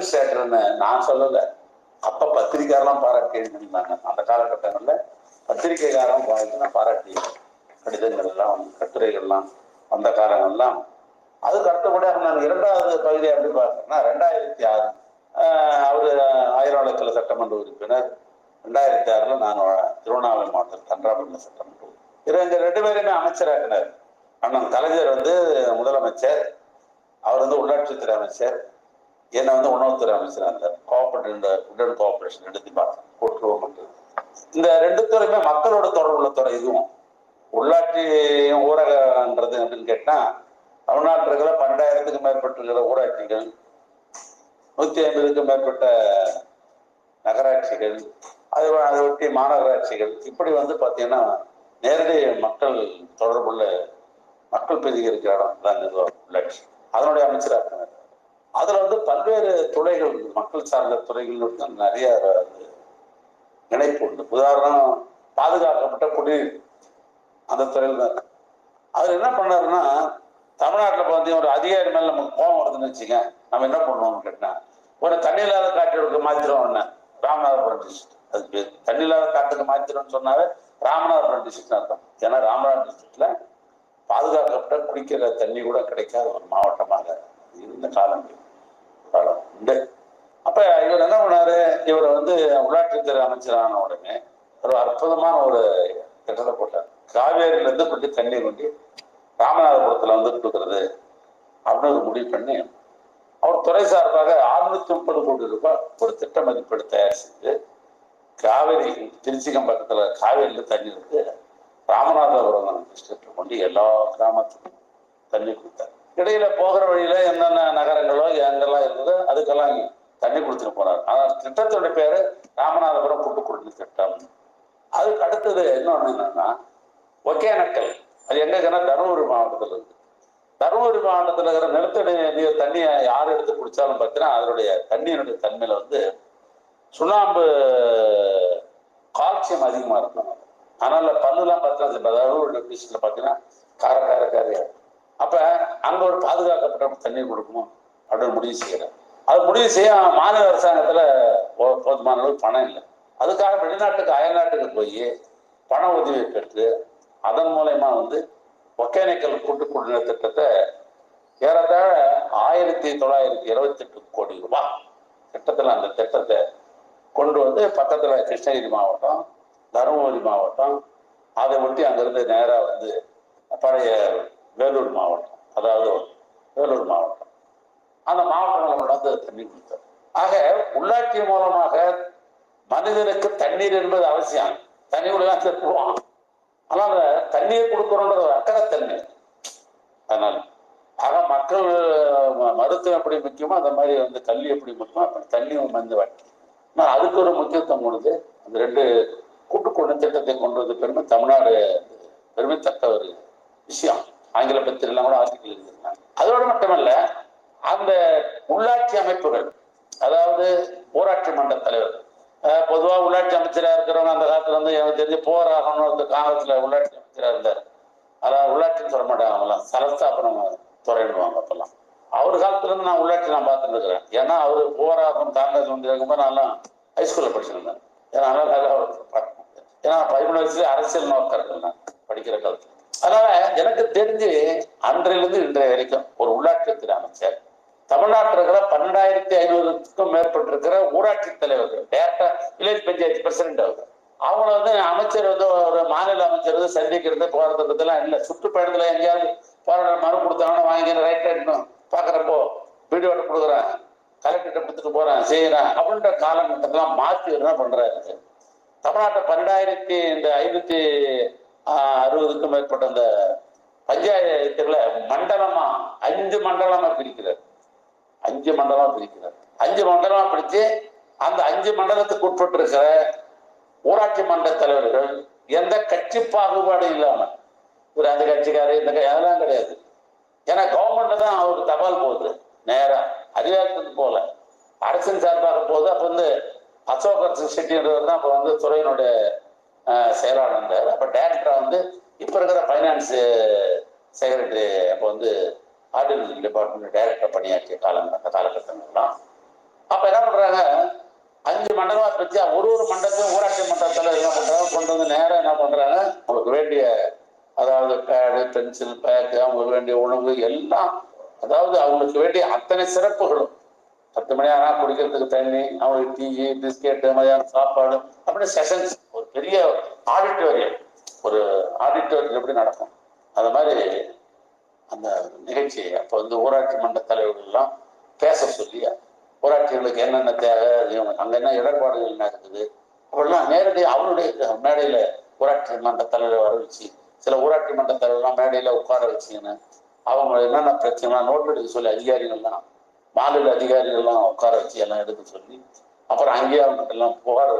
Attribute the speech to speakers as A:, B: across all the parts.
A: சேட்டர்னு நான் சொல்லல. அப்ப பத்திரிக்கையாரெல்லாம் பாராட்டி இருந்தாங்க அந்த காலகட்டங்கள்ல பத்திரிகைக்காரன் பாராட்டி நான் பாராட்டி? கடிதங்கள் எல்லாம் கட்டுரைகள்லாம் வந்த காலங்கள்லாம். அதுக்கு அடுத்தபடியாக நான் இரண்டாவது பகுதியை அப்படி பார்க்கறேன்னா ரெண்டாயிரத்தி ஆறு ஆஹ் அவரு ஆயிரவாளக்கிழ சட்டமன்ற உறுப்பினர். ரெண்டாயிரத்தி ஆறுல நான் திருவண்ணாமலை மாவட்டம் தன்றாபுரம் சட்டமன்ற உறுப்பினர். இவங்க ரெண்டு பேருமே அமைச்சராக்கினார். அண்ணன் கலைஞர் வந்து முதலமைச்சர். அவர் வந்து உள்ளாட்சித்துறை அமைச்சர். என்னை வந்து உணவுத்துறை அமைச்சர் அந்த கோஆபரேட்டிவ் உடன் கோஆபரேஷன் எடுத்து பார்த்தேன் கூட்டுறவு இந்த ரெண்டு துறையுமே மக்களோட தொடர்புள்ள துறை இதுவும். உள்ளாட்சி ஊரகன்றது அப்படின்னு கேட்டா தமிழ்நாட்டில் இருக்கிற பன்னெண்டாயிரத்துக்கும் மேற்பட்டிருக்கிற ஊராட்சிகள் நூத்தி ஐம்பதுக்கும் மேற்பட்ட நகராட்சிகள் அது அதை ஒட்டி மாநகராட்சிகள் இப்படி வந்து பார்த்தீங்கன்னா நேரடி மக்கள் தொடர்புள்ள மக்கள் பெருகி இருக்கிற இடம் தான் நிர்வாகம் உள்ளாட்சி. அதனுடைய அமைச்சராக அதுல வந்து பல்வேறு துறைகள் மக்கள் சார்ந்த துறைகள் வந்து நிறைய இணைப்பு உண்டு. உதாரணம் பாதுகாக்கப்பட்ட குடிநீர். அந்த துறையில் தான் அவர் என்ன பண்ணாருன்னா தமிழ்நாட்டில் பார்த்தீங்க ஒரு அதிகாரி மேல நமக்கு கோபம் வருதுன்னு வச்சுங்க நம்ம என்ன பண்ணுவோம்னு கேட்டா ஒரு தண்ணி இல்லாத எடுக்க மாத்திரம் என்ன? ராமநாதபுரம் டிஸ்ட்ரிக்ட் அது பேர். தண்ணி இல்லாத காட்டுக்கு மாத்திரம்னு சொன்னாவே ராமநாதபுரம் டிஸ்ட்ரிக்ட் அர்த்தம். ஏன்னா ராமநாதபுரம் டிஸ்ட்ரிக்ட்ல பாதுகாக்கப்பட்ட குடிக்கிற தண்ணி கூட கிடைக்காத ஒரு மாவட்டமாக இருந்த காலங்கள் உண்டு அப்ப இவர் என்ன பண்ணாரு? இவர் வந்து உள்ளாட்சித்துறை அமைச்சரான உடனே ஒரு அற்புதமான ஒரு திட்டத்தை போட்டார். காவேரியில இருந்து கொண்டு தண்ணீர் கொண்டு ராமநாதபுரத்துல வந்து கொடுக்கறது அப்படின்னு ஒரு முடிவு பண்ணி அவர் துறை சார்பாக அறுநூத்தி முப்பது கோடி ரூபாய் ஒரு திட்ட மதிப்பீடு தயார் செஞ்சு காவேரி திருச்சிகம் பக்கத்துல காவேரியில தண்ணி இருக்கு ராமநாதபுரம் டிஸ்ட்ரிக்ட் கொண்டு எல்லா கிராமத்துக்கும் தண்ணி கொடுத்தார். இடையில போகிற வழியில என்னென்ன நகரங்களோ எங்கெல்லாம் இருந்ததோ. அதுக்கெல்லாம் தண்ணி கொடுத்துட்டு போனார் ஆனால் திட்டத்தோட பேரு ராமநாதபுரம் கூட்டு குடிநீர் திட்டம். அதுக்கு அடுத்தது இன்னொன்று என்னன்னா ஒகேனக்கல். அது எங்கன்னா தருமபுரி மாவட்டத்தில் இருக்கு. தருமபுரி மாவட்டத்தில் இருக்கிற நிலத்தடி நீர் தண்ணியை யார் எடுத்து குடிச்சாலும் பார்த்தீங்கன்னா அதனுடைய தண்ணியினுடைய தன்மையில வந்து சுண்ணாம்பு கால்சியம் அதிகமாக இருக்கும். அதனால பல்லுலாம் பார்த்தீங்கன்னா தருமபுரி டிஸ்ட்ரிக்ட்ல பார்த்தீங்கன்னா கார கார காரியாக இருக்கும். அப்ப அங்க ஒரு பாதுகாக்கப்பட்ட தண்ணீர் கொடுக்கணும் அப்படின்னு முடிவு செய்யறேன் அது முடிவு செய்ய மாநில அரசாங்கத்துல போதுமான அளவு பணம் இல்லை. அதுக்காக வெளிநாட்டுக்கு அயல்நாட்டுக்கு போய் பண உதவி பெற்று அதன் மூலயமா வந்து ஒகேனக்கல் கூட்டு குடிநீர் திட்டத்தை ஏறத்தாழ ஆயிரத்தி தொள்ளாயிரத்தி இருபத்தி எட்டு கோடி ரூபாய் திட்டத்துல அந்த திட்டத்தை கொண்டு வந்து பக்கத்துல கிருஷ்ணகிரி மாவட்டம் தருமபுரி மாவட்டம் அதை ஒட்டி அங்கிருந்து நேரா வந்து பழைய வேலூர் மாவட்டம். அதாவது வேலூர் மாவட்டம். அந்த மாவட்டங்களை நடந்து தண்ணி கொடுத்தார் ஆக உள்ளாட்சி மூலமாக மனிதனுக்கு தண்ணீர் என்பது அவசியம். தண்ணி தான் செத்துருவான் ஆனால் தண்ணீர் கொடுக்கணுன்றது அக்கறை அக்கறைத்தன்மை அதனால ஆக மக்கள் மருத்துவம் எப்படி முக்கியமோ அந்த மாதிரி வந்து கல்வி எப்படி முக்கியமோ அப்படி தண்ணியும் வந்து வாட்டி ஆனால் அதுக்கு ஒரு முக்கியத்துவம் கொடுத்து அந்த ரெண்டு கூட்டுக்குழு திட்டத்தை கொண்டு வந்து பெருமை தமிழ்நாடு பெருமைத்தக்க ஒரு விஷயம். ஆங்கில பத்திரிகைலாம் கூட ஆர்டிக்கல் எழுதியிருந்தாங்க அதோடு மட்டுமல்ல அந்த உள்ளாட்சி அமைப்புகள் அதாவது ஊராட்சி மன்ற தலைவர் பொதுவாக உள்ளாட்சி அமைச்சராக இருக்கிறவங்க அந்த காலத்தில் வந்து எனக்கு தெரிஞ்சு போராகணும் அந்த காலத்தில் உள்ளாட்சி அமைச்சராக இருந்தார். அதாவது உள்ளாட்சின்னு சொல்ல மாட்டாங்க அவங்களாம் சலஸ்தாபனம் துறையிடுவாங்க அப்பெல்லாம். அவர் காலத்துல இருந்து நான் உள்ளாட்சி நான் பார்த்துட்டு இருக்கிறேன். ஏன்னா அவர் போராகும் காங்கிரஸ் வந்து இருக்கும்போது நான்லாம் ஹைஸ்கூல்ல படிச்சிருந்தேன். ஏன்னா அதனால நல்லா அவருக்கு பழக்கம். ஏன்னா பதிமூணு வயசுல அரசியல் நோக்கர்கள் நான் படிக்கிற காலத்துல. அதனால எனக்கு தெரிஞ்சு அன்றிலிருந்து இன்றைய வரைக்கும் ஒரு உள்ளாட்சித்துறை அமைச்சர் தமிழ்நாட்டில் இருக்கிற பன்னெண்டாயிரத்தி ஐநூறுக்கும் மேற்பட்டு இருக்கிற ஊராட்சி தலைவர்கள் டேரக்டா வில்லேஜ் பஞ்சாயத்து பிரசிடென்ட் அவங்க அவங்கள வந்து அமைச்சர் வந்து ஒரு மாநில அமைச்சர் வந்து சந்திக்கிறது போறதுலாம் இல்லை. சுற்றுப்பயணத்துல எங்கேயாவது போற மனு கொடுத்தாங்கன்னா வாங்கி ரைட் ரைட்னு பாக்குறப்போ வீடியோ கொடுக்குறேன் கலெக்டர்கிட்ட கொடுத்துட்டு போறேன் செய்யறேன் அப்படின்ற காலகட்டத்தெல்லாம் மாற்றி என்ன பண்றாரு? தமிழ்நாட்டை பன்னெண்டாயிரத்தி இந்த ஐநூத்தி அறுபதுக்கும் மேற்பட்ட அந்த பஞ்சாயத்துல மண்டலமா அஞ்சு மண்டலமா பிரிக்கிறார். அஞ்சு மண்டலமா பிரிக்கிறார். அஞ்சு மண்டலமா பிரித்து அந்த அஞ்சு மண்டலத்துக்கு உட்பட்டு இருக்கிற ஊராட்சி மன்ற தலைவர்கள் எந்த கட்சி பாகுபாடும் இல்லாம ஒரு அந்த கட்சிக்காரர் இந்த அதெல்லாம் கிடையாது. ஏன்னா கவர்மெண்ட் தான் அவருக்கு தபால் போகுது. நேரா அதிகாரத்துக்கு போல அரசின் சார்பாக போகுது. அப்ப வந்து அசோகர் செட்டின்றவர் தான் அப்ப வந்து துறையினுடைய செயலாளர் இருந்தார். அப்போ டைரக்டரா வந்து இப்ப இருக்கிற ஃபைனான்ஸ் செக்ரட்டரி அப்ப வந்து ஆர்டினரி டிபார்ட்மெண்ட் டைரக்டர் பணியாற்றிய காலம் அந்த காலகட்டங்கள்லாம். மண்டலமா பிரிச்சு ஒரு ஒரு மண்டலத்தையும் ஊராட்சி மன்றத்துல என்ன பண்றாங்க? கொண்டு வந்து நேரம் என்ன பண்றாங்க? அவங்களுக்கு வேண்டிய அதாவது பேடு பென்சில் பேக்கு அவங்களுக்கு வேண்டிய உணவு எல்லாம் அதாவது அவங்களுக்கு வேண்டிய அத்தனை சிறப்புகளும். பத்து மணி ஆனால் குடிக்கிறதுக்கு தண்ணி அவங்களுக்கு டீ பிஸ்கெட்டு மதியானம் சாப்பாடு அப்படின்னு செஷன்ஸ் பெரிய ஆடிட்டோரியம் ஒரு ஆடிட்டோரியம் எப்படி நடக்கும்? அது மாதிரி அந்த நிகழ்ச்சி அப்போ வந்து ஊராட்சி மன்ற தலைவர்கள் எல்லாம் பேச சொல்லி ஊராட்சிகளுக்கு என்னென்ன தேவை அங்கே என்ன இடர்பாடுகள் என்ன இருக்குது? அப்படிலாம் நேரடியாக அவருடைய மேடையில் ஊராட்சி மன்ற தலைவரை வர வச்சு சில ஊராட்சி மன்ற தலைவர்லாம் மேடையில் உட்கார வச்சுக்கின்னு அவங்க என்னென்ன பிரச்சனை நோட் எடுக்க சொல்லி அதிகாரிகள்லாம் மாநில அதிகாரிகள்லாம் உட்கார வச்சு எல்லாம் எடுக்க சொல்லி அப்புறம் அங்கேயே அவங்க எல்லாம் புகார்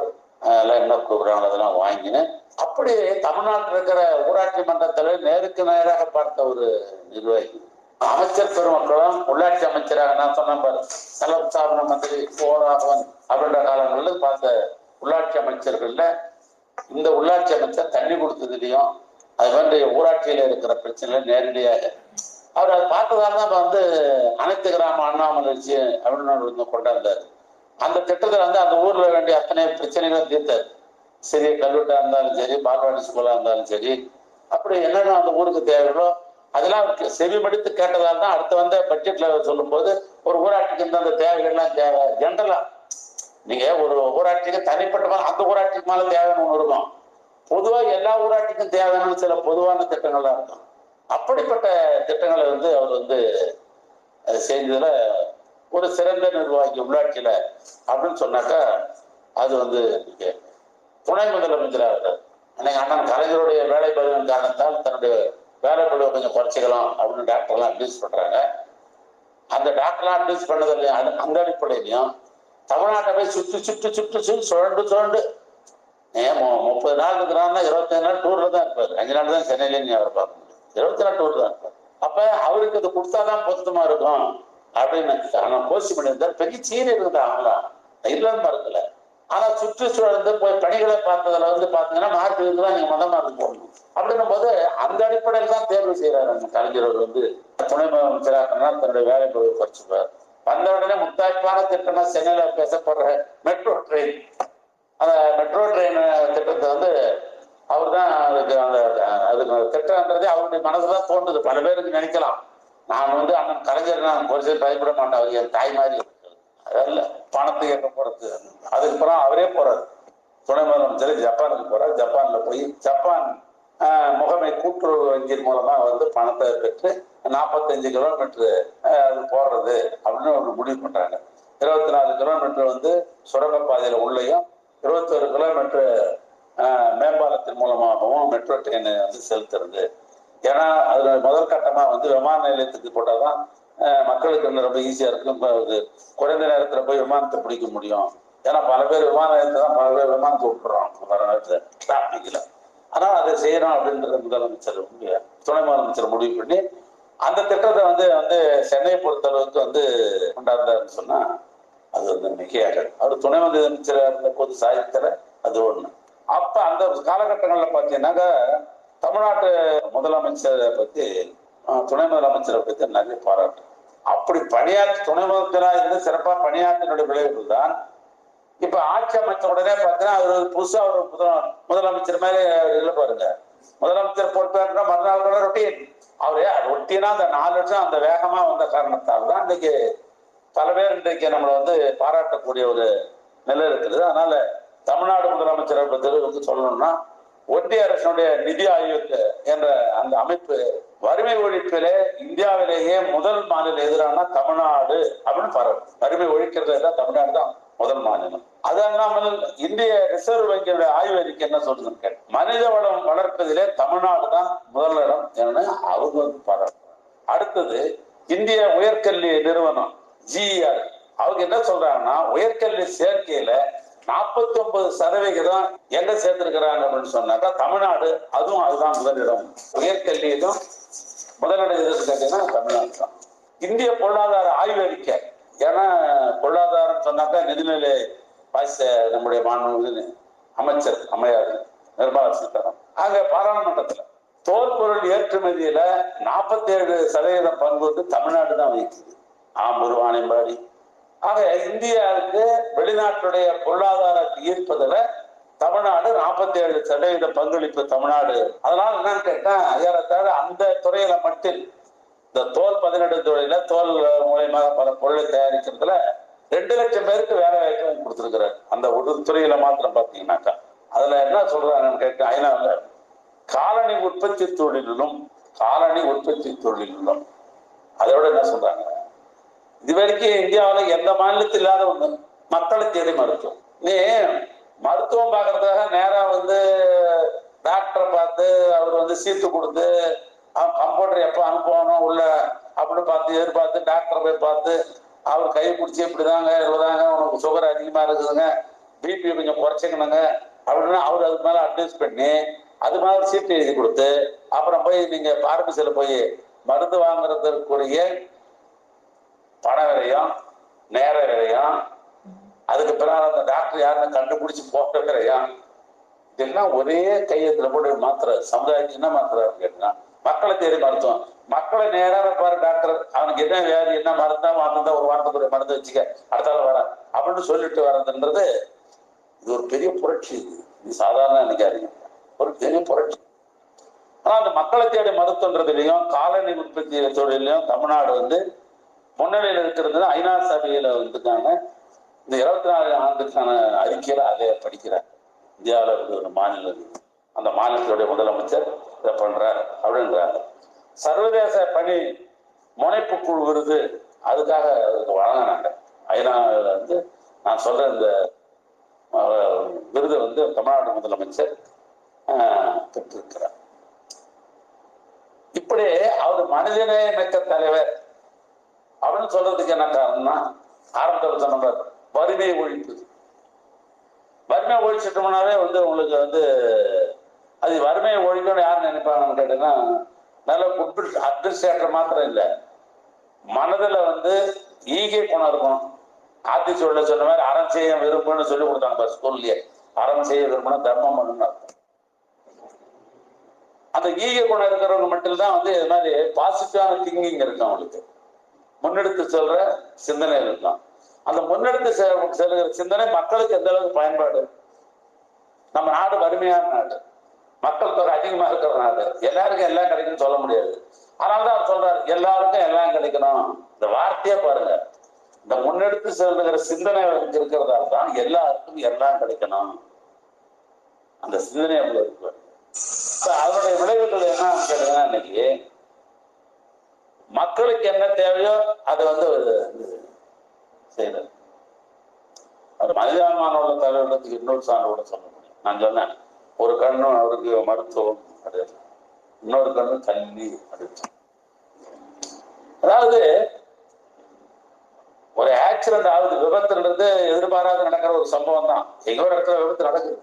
A: எல்லாம் என்ன கூப்பிடுறாங்க அதெல்லாம் வாங்கினேன். அப்படி தமிழ்நாட்டில் இருக்கிற ஊராட்சி மன்றத்தில் நேருக்கு நேராக பார்த்த ஒரு நிர்வாகி. அமைச்சர் பெருமக்களும் உள்ளாட்சி அமைச்சராக நான் சொன்னேன் பாரு செலவு சாதன மந்திரி போராகவன் அப்படின்ற காலங்களில் பார்த்த உள்ளாட்சி அமைச்சர்கள்ல இந்த உள்ளாட்சி அமைச்சர் தண்ணி கொடுத்ததுலையும் அது மாதிரி ஊராட்சியில இருக்கிற பிரச்சனை நேரடியாக. அவர் அதை பார்த்ததால தான் இப்போ வந்து அனைத்து கிராம அண்ணாமலர்ச்சி அப்படின்னு வந்து கொண்டாந்தாரு. அந்த திட்டத்தில் வந்து அந்த ஊர்ல வேண்டிய அத்தனை பிரச்சனைகளும் தீர்த்தாரு. சிறிய கல்லூட்டா இருந்தாலும் சரி பால்வாடி ஸ்கூலா இருந்தாலும் சரி அப்படி என்னென்ன அந்த ஊருக்கு தேவைகளோ அதெல்லாம் அவருக்கு செவி மடித்து கேட்டதால் தான் அடுத்து வந்த பட்ஜெட்ல சொல்லும் போது ஒரு ஊராட்சிக்கு இந்த அந்த தேவைகள்லாம் தேவை. ஜென்ரலா நீங்க ஒரு ஊராட்சிக்கு தனிப்பட்ட மாதிரி அந்த ஊராட்சிக்கு மேலே தேவைன்னு ஒன்று இருக்கும். பொதுவா எல்லா ஊராட்சிக்கும் தேவையான சில பொதுவான திட்டங்கள்லாம் இருக்கும். அப்படிப்பட்ட திட்டங்களை வந்து அவர் வந்து அஹ், ஒரு சிறந்த நிர்வாகி உள்ளாட்சியில அப்படின்னு சொன்னாக்கா அது வந்து துணை முதலமைச்சராக அன்னைக்கு அண்ணன் கலைஞருடைய வேலை பருவம் காரணத்தால் தன்னுடைய வேலை பருவம் கொஞ்சம் குறைச்சிக்கலாம் அப்படின்னு டாக்டர்லாம் அட்வைஸ் பண்றாங்க. அந்த டாக்டர்லாம் அட்வைஸ் பண்ணதில்லையும் அந்த அடிப்படையிலையும் தமிழ்நாட்டை போய் சுற்றி சுற்றி சுற்றி சுற்றி சுழண்டு சுழண்டு. ஏன் முப்பது நாள் இருக்கிறான்னா இருபத்தஞ்சு நாள் டூர்ல தான் இருப்பாரு. அஞ்சு நாள் தான் சென்னையிலேயே அவர் அவரை பார்க்க முடியும். இருபத்தி நாள் டூர் தான் இருப்பார். அப்ப அவருக்கு இது கொடுத்தாதான் பொருத்தமா இருக்கும். அப்படின்னு ஆனா கோஷி பண்ணியிருந்தா பெரிய சீர் இருக்குது அவங்களாம் இல்லைன்னு மறக்கல ஆனா சுற்றுச்சூழல் போய் பணிகளை பார்த்ததுல வந்து பாத்தீங்கன்னா மார்க் இருக்குதான் நீங்க மொதல் மார்க் போடணும். அப்படின்னும் போது அந்த அடிப்படையில் தான் தேர்வு செய்யறாரு அந்த கலைஞர் வந்து. துணை முதலமைச்சராக தன்னுடைய வேலை பொருள் குறைச்சுப்பார் வந்த உடனே முத்தாய்ப்பான திட்டம்னா சென்னையில பேசப்படுற மெட்ரோ ட்ரெயின். அந்த மெட்ரோ ட்ரெயின் திட்டத்தை வந்து அவர் தான் அதுக்கு அந்த அதுக்கு திட்டம்ன்றதே அவருடைய மனசுதான் தோன்றுது. பல பேருக்கு நினைக்கலாம். நான் வந்து அண்ணன் கலைஞர் நான் ஒரு சில பயப்பட மாட்டேன். அவர் என் தாய் மாதிரி அதல்ல பணத்தை எங்க போறது. அதுக்கப்புறம் அவரே போறாரு. துணை முதலமைச்சர் ஜப்பானுக்கு போறாரு. ஜப்பான்ல போய் ஜப்பான் முகமை கூட்டுறவு வங்கியின் மூலமா வந்து பணத்தை பெற்று நாற்பத்தஞ்சு கிலோமீட்டர் அது போடுறது அப்படின்னு ஒரு முடிவு பண்றாங்க. இருபத்தி நாலு கிலோமீட்டர் வந்து சுரங்கப்பாதையில உள்ளேயும் இருபத்தொரு கிலோமீட்டர் மேம்பாலத்தின் மூலமாகவும் மெட்ரோ ட்ரெயின் வந்து செலுத்துறது. ஏன்னா அதுல முதல் கட்டமா வந்து விமான நிலையத்துக்கு போட்டாதான் மக்களுக்கு வந்து ரொம்ப ஈஸியா இருக்கும். குறைந்த நேரத்துல போய் விமானத்தை பிடிக்க முடியும். ஏன்னா பல பேர் விமான நிலையத்துல தான் பல பேர் விமானத்தை விட்டுறோம் வர நேரத்துல டிராபிக்ல ஆனா அதை செய்யணும் அப்படின்றது முதலமைச்சர் துணை முதலமைச்சர் முடிவு பண்ணி அந்த திட்டத்தை வந்து வந்து சென்னையை பொறுத்தளவுக்கு வந்து கொண்டாடுறாருன்னு சொன்னா அது வந்து மிகையாக அவர் துணை முதலமைச்சராக இருந்த போது சாதித்தர அது ஒண்ணு. அப்ப அந்த காலகட்டங்கள்ல பாத்தீங்கன்னாக்க தமிழ்நாட்டு முதலமைச்சரை பத்தி துணை முதலமைச்சரை பத்தி நிறைய பாராட்டு. அப்படி பணியாற்றி துணை முதலமைச்சராக இருந்து சிறப்பா பணியாற்றினுடைய விளைவுகள் தான் இப்ப ஆட்சி அமைச்ச உடனே பார்த்தீங்கன்னா அவர் புதுசா ஒரு முதலமைச்சர் மாதிரி இல்ல பாருங்க. முதலமைச்சர் பொறுப்பேற்ற மறுநாள் கூட ரொட்டீன். அவரு ரொட்டீனா அந்த நாலு வருஷம் அந்த வேகமா வந்த காரணத்தால் தான் இன்னைக்கு பல பேர் இன்றைக்கு நம்மளை வந்து பாராட்டக்கூடிய ஒரு நிலை இருக்குது. அதனால தமிழ்நாடு முதலமைச்சரை பத்தி வந்து சொல்லணும்னா ஒன்றிய அரசினுடைய நிதி ஆயோக் என்ற அந்த அமைப்பு வறுமை ஒழிப்பிலே இந்தியாவிலேயே முதல் மாநில எதிரான தமிழ்நாடு அப்படின்னு பரவு வறுமை ஒழிக்கிறது தான் தமிழ்நாடு தான் முதல் மாநிலம். அது அல்லாமல் இந்திய ரிசர்வ் வங்கியுடைய ஆய்வு அறிக்கை என்ன சொல்றதுன்னு கேட்டேன் மனித வளம் வளர்ப்பதிலே தமிழ்நாடு தான் முதலிடம் என அவங்க வந்து பாராட்டுறாங்க. அடுத்தது இந்திய உயர்கல்வி நிறுவனம் ஜிஆர் அவங்க என்ன சொல்றாங்கன்னா உயர்கல்வி சேர்க்கையில நாற்பத்தி ஒன்பது சதவிகிதம் எங்க சேர்ந்திருக்கிறாங்க அப்படின்னு சொன்னாக்கா தமிழ்நாடு அதுவும் அதுதான் முதலிடம். உயர்கல்வியிலும் முதலிடம் எதுன்னு கேட்டீங்கன்னா தமிழ்நாடு தான். இந்திய பொருளாதார ஆய்வு அறிக்கை. ஏன்னா பொருளாதாரம் சொன்னாக்கா நிதிநிலை வாய்ஸ் நம்முடைய மாண்புமிகு அமைச்சர் அம்மையார் நிர்மலா சீதாராமன். அங்க பாராளுமன்றத்துல தோல் பொருள் ஏற்றுமதியில நாற்பத்தி ஏழு சதவீதம் பங்கு வந்து தமிழ்நாடு தான் வகிக்குது. ஆம்பூர் வாணிம்பாடி ஆக இந்தியாவுக்கு வெளிநாட்டுடைய பொருளாதாரத்தை ஈர்ப்பதுல தமிழ்நாடு நாற்பத்தி ஏழு சதவீத பங்களிப்பு தமிழ்நாடு. அதனால என்னன்னு கேட்டா ஏறத்தாழ அந்த துறையில மட்டும் இந்த தோல் பதினெட்டு துறையில தோல் மூலியமாக பல பொருளை தயாரிக்கிறதுல ரெண்டு லட்சம் பேருக்கு வேலை வாய்ப்பும் கொடுத்துருக்கிறார். அந்த ஒரு துறையில மாத்திரம் பாத்தீங்கன்னாக்கா. அதுல என்ன சொல்றாங்கன்னு கேட்டா ஐநாவில் காலனி உற்பத்தி தொழிலிலும் காலனி உற்பத்தி தொழிலிலும் அதோட என்ன சொல்றாங்க? இது வரைக்கும் இந்தியாவில் எந்த மாநிலத்தில் இல்லாத ஒண்ணு மக்களை தேடி மருத்துவம். நீ மருத்துவம் பார்க்கறதுக்காக நேரா வந்து டாக்டரை பார்த்து அவர் வந்து சீட்டு கொடுத்து அவன் கம்பவுண்டர் எப்போ அனுப்பணும் உள்ள அப்படின்னு பார்த்து எதிர்பார்த்து டாக்டரை போய் பார்த்து அவர் கை பிடிச்சி இப்படிதாங்க இவ்வளோதாங்க உனக்கு சுகர் அதிகமா இருக்குதுங்க பிபி கொஞ்சம் குறைச்சிக்கணுங்க அப்படின்னு அவர் அதுக்கு மேல அட்வைஸ் பண்ணி அது மாதிரி சீட்டு எழுதி கொடுத்து அப்புறம் போய் நீங்க பார்மசியில போய் மருந்து வாங்குறதுக்குரிய பண விலையும் நேர விலையும் அதுக்கு பிறகு அந்த டாக்டர் யாருன்னு கண்டுபிடிச்சு போட்ட விலையும் இதெல்லாம் ஒரே கையத்துல போட்டு மாத்திரை சமுதாயத்துக்கு என்ன மாத்திரை கேட்டா மக்களை தேடி மருத்துவம். மக்களை நேராக பாரு டாக்டர் அவனுக்கு என்ன வியாதி என்ன மருந்தா மருந்தா ஒரு வாரத்துக்கு ஒரு மருந்து வச்சுக்க அடுத்தால வர. அப்படின்னு சொல்லிட்டு வர்றதுன்றது இது ஒரு பெரிய புரட்சி இது. இது சாதாரண நினைக்காதீங்க. ஒரு பெரிய புரட்சி. ஆனா அந்த மக்களை தேடி மருத்துவன்றதுலயும் காலனி உற்பத்தி தொழிலையும் தமிழ்நாடு வந்து முன்னணியில் இருக்கிறது ஐநா சபையில வந்துட்டாங்க. இந்த இருபத்தி நாலு ஆண்டுக்கான அறிக்கையில அதை படிக்கிறார். இந்தியாவில் இருக்கிற ஒரு மாநிலம். அந்த மாநிலத்துடைய முதலமைச்சர் இதை பண்றார் அப்படின்றாங்க சர்வதேச பணி முனைப்பு குழு விருது அதுக்காக அதுக்கு வழங்கினாங்க. ஐநாவில் வந்து நான் சொல்ற இந்த விருது வந்து தமிழ்நாடு முதலமைச்சர் பெற்றிருக்கிறார். இப்படி அவர் மனிதநேய மிக்க தலைவர் அப்படின்னு சொல்றதுக்கு என்ன காரணம்னா ஆரம்பத்தில் சொன்ன வறுமை ஒழிப்பு வறுமை ஒழிச்சிட்டோம்னாவே வந்து உங்களுக்கு வந்து அது வறுமையை ஒழிக்கணும்னு யார் நினைப்பாங்கன்னு கேட்டீங்கன்னா நல்ல குட் அட்மினிஸ்ட்ரேட்டர் மாத்திரம் இல்லை. மனதுல வந்து ஈகை குணம் இருக்கும் ஆத்தி சொல்ல சொன்ன மாதிரி அறம் செய்ய விரும்புன்னு சொல்லி கொடுத்தாங்க ஸ்கூல்லயே அறம் செய்ய விரும்பினா தர்மம் பண்ணணும் அந்த ஈகை குணம் இருக்கிறவங்க மட்டும்தான் வந்து இது மாதிரி பாசிட்டிவான திங்கிங் இருக்கும் அவங்களுக்கு. முன்னெடுத்து செல்ற சிந்தனைகள் தான் அந்த முன்னெடுத்து செல்கிற சிந்தனை மக்களுக்கு எந்த அளவுக்கு பயன்பாடு? நம்ம நாடு வறுமையான நாடு. மக்கள் தொகை அதிகமா இருக்கிற நாடு. எல்லாருக்கும் எல்லாம் கிடைக்கும்னு சொல்ல முடியாது. அதனாலதான் அவர் சொல்றாரு எல்லாருக்கும் எல்லாம் கிடைக்கணும். இந்த வார்த்தையே பாருங்க. இந்த முன்னெடுத்து செல்லுகிற சிந்தனை இருக்கிறதால தான் எல்லாருக்கும் எல்லாம் கிடைக்கணும். அந்த சிந்தனை அவ்வளவு இருக்கு அதனுடைய விளைவுகள் என்ன கேட்டீங்கன்னா இன்னைக்கு மக்களுக்கு என்ன தேவையோ அதை வந்து அவரு செய்யறது மனிதாபிமானோட உள்ள தலைவர்களுக்கு இன்னொரு சான்றோட சொல்ல முடியும். நான் சொன்னேன் ஒரு கண்ணு அவருக்கு மருத்துவம் கிடையாது இன்னொரு கண்ணு கல்வி அப்படின்னு அதாவது ஒரு ஆக்சிடென்ட் ஆகுது விபத்துன்றது எதிர்பாராத நடக்கிற ஒரு சம்பவம் தான். எங்க ஒரு இடத்துல விபத்து நடக்குது.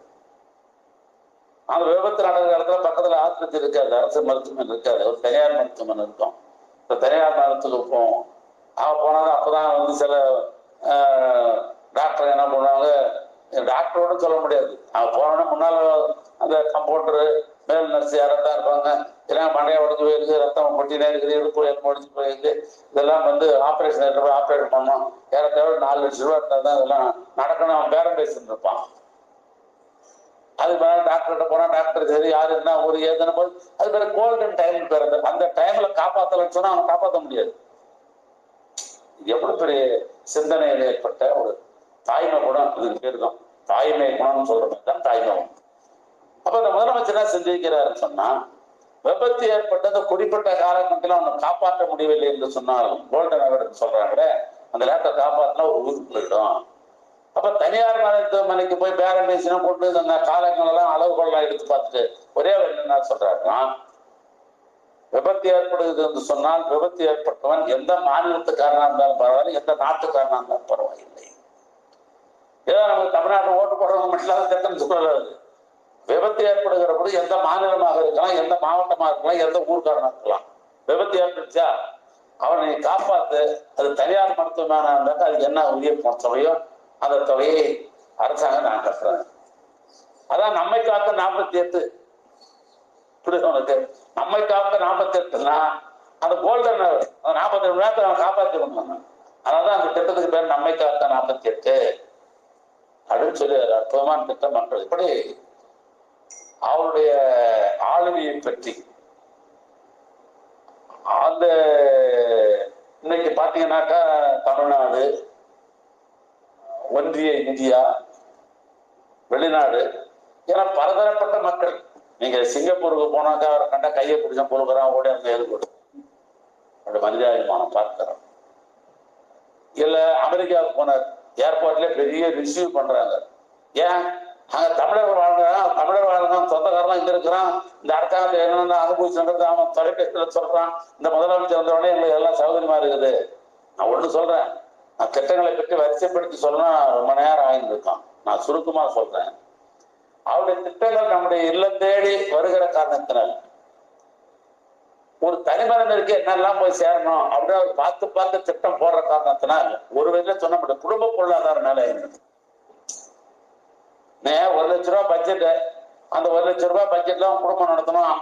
A: அந்த விபத்து நடக்கிற இடத்துல பக்கத்துல ஆஸ்பத்திரி இருக்காது அரசு மருத்துவமனை இருக்காது. ஒரு தனியார் மருத்துவமனை இருக்கும். இப்போ தனியார் மருத்துவத்துக்கு போவோம். அவன் போனாலும் அப்பதான் வந்து சில டாக்டர் என்ன பண்ணுவாங்க டாக்டரோட சொல்ல முடியாது. அவள் போனோன்னா முன்னால் அந்த கம்பவுண்டரு மேல் நர்ஸ் யாராவது தான் இருப்பாங்க. எல்லாம் மண்டையை உடஞ்சு போயிருக்கு ரத்தம் கொட்டினே இருக்குது இடுப்பு எலும்பு உடஞ்சு போயிருக்கு. இதெல்லாம் வந்து ஆப்ரேஷன் எடுத்து போய் ஆப்ரேட் பண்ணோம். ஏறத்தாழ நாலு லட்சம் ரூபா இருந்தால் தான் இதெல்லாம் நடக்கணும். அவன் பேரம் பேசிட்டு இருப்பான். அது மேல டாக்டர்கிட்ட போனா டாக்டர் சரி யாரு என்ன ஒரு ஏதுன்னு போது? அது பேர் கோல்டன் டைம் பேர். அந்த- அந்த டைம்ல காப்பாத்தலன்னு சொன்னா அவன் காப்பாற்ற முடியாது. எவ்வளவு பெரிய சிந்தனையில் ஏற்பட்ட ஒரு தாய்மை குணம் இதுக்கு பேர் தான். தாய்மை குணம்னு சொல்றது தான் தாய்மை குணம். அப்ப அந்த முதலமைச்சர் என்ன செஞ்சிருக்கிறாருன்னு சொன்னா விபத்து ஏற்பட்ட அந்த குறிப்பிட்ட காலகட்டத்தில் அவனை காப்பாற்ற முடியவில்லை என்று சொன்னாலும் கோல்டன் அவர் சொல்றாங்களே அந்த லேப்டாப் காப்பாற்றினா ஒரு ஊருக்கு போயிடும். அப்ப தனியார் மருத்துவமனைக்கு போய் பேரம் பேசினா கொண்டு அந்த காலங்கள் எல்லாம் அளவுகோல்லாம் எடுத்து பார்த்துட்டு ஒரே என்ன சொல்றாருன்னா விபத்து ஏற்படுகிறது என்று சொன்னால் விபத்து ஏற்பட்டவன் எந்த மாநிலத்துக்காரனா இருந்தாலும் பரவாயில்லை எந்த நாட்டுக்காரனா இருந்தாலும் பரவாயில்லை. ஏதோ நம்ம தமிழ்நாட்டில் ஓட்டு போடுறவங்க மட்டும் இல்லாத திட்டம் சொல்லலாது விபத்து ஏற்படுகிற பொழுது எந்த மாநிலமாக இருக்கலாம் எந்த மாவட்டமாக இருக்கலாம் எந்த ஊர்க்காரனா இருக்கலாம். விபத்து ஏற்பட்டுச்சா அவனை காப்பாத்து. அது தனியார் மருத்துவமான இருந்தாக்கா அது என்ன உரிய தொகையோ அந்த தொகையை அரசாங்கம் நான் கட்டுறேன். அதான் நம்மை காக்க நாற்பத்தி எட்டு புரியுது உனக்கு நம்மை காக்க நாற்பத்தி எட்டுனா அந்த கோல்டன் நாற்பத்தி ரெண்டு நேரத்தை நான் காப்பாற்றி பண்ணலாம் அந்த திட்டத்துக்கு பேர் நம்மை காத்த நாற்பத்தி எட்டு அப்படின்னு சொல்லி ஒரு அற்புதமான திட்டம் பண்றது. இப்படி அவருடைய ஆளுமையை பற்றி அந்த இன்னைக்கு பாத்தீங்கன்னாக்கா தமிழ்நாடு ஒன்றிய இந்தியா வெளிநாடு ஏன்னா பலதரப்பட்ட மக்கள். நீங்க சிங்கப்பூருக்கு போனாக்கா அவரை கண்டா கையை பிடிச்சா கொடுக்குறான் ஓடி அங்க எது அப்படி மனிதாபிமானம் பார்க்கிறோம். இல்ல அமெரிக்காவுக்கு போனார். ஏர்போர்ட்ல பெரிய ரிசீவ் பண்றாங்க. ஏன்? அங்க தமிழர் வாழ்ந்தான் தமிழர் வாழ்ந்தான் சொந்தக்காரன் இங்க இருக்கிறான். இந்த அரசாங்கத்தை என்னென்ன அனுபவிச்சுன்றது அவன் தொலைபேசியில சொல்றான். இந்த முதலமைச்சர் வந்தவொடனே எங்களுக்கு எல்லாம் சௌகரியமா இருக்குது. நான் ஒண்ணு சொல்றேன். திட்டங்களை பற்றி வரிசைப்படுத்தி சொல்லணும்னா ரொம்ப நேரம் ஆகியிருக்கான் நான் சுருக்கமா சொல்றேன். அவருடைய திட்டங்கள் நம்முடைய இல்லம் தேடி வருகிற காரணத்தினால். ஒரு தனிமனிதருக்கு என்னெல்லாம் போய் சேரணும் அப்படின்னு அவர் பார்த்து பார்த்து திட்டம் போடுற காரணத்தினால் ஒரு வகையில சொன்ன முடியும் குடும்ப பொருளாதார நிலை ஒரு லட்ச ரூபாய் பட்ஜெட் அந்த ஒரு லட்ச ரூபாய் பட்ஜெட்ல குடும்பம் நடத்தணும் ஐம்பது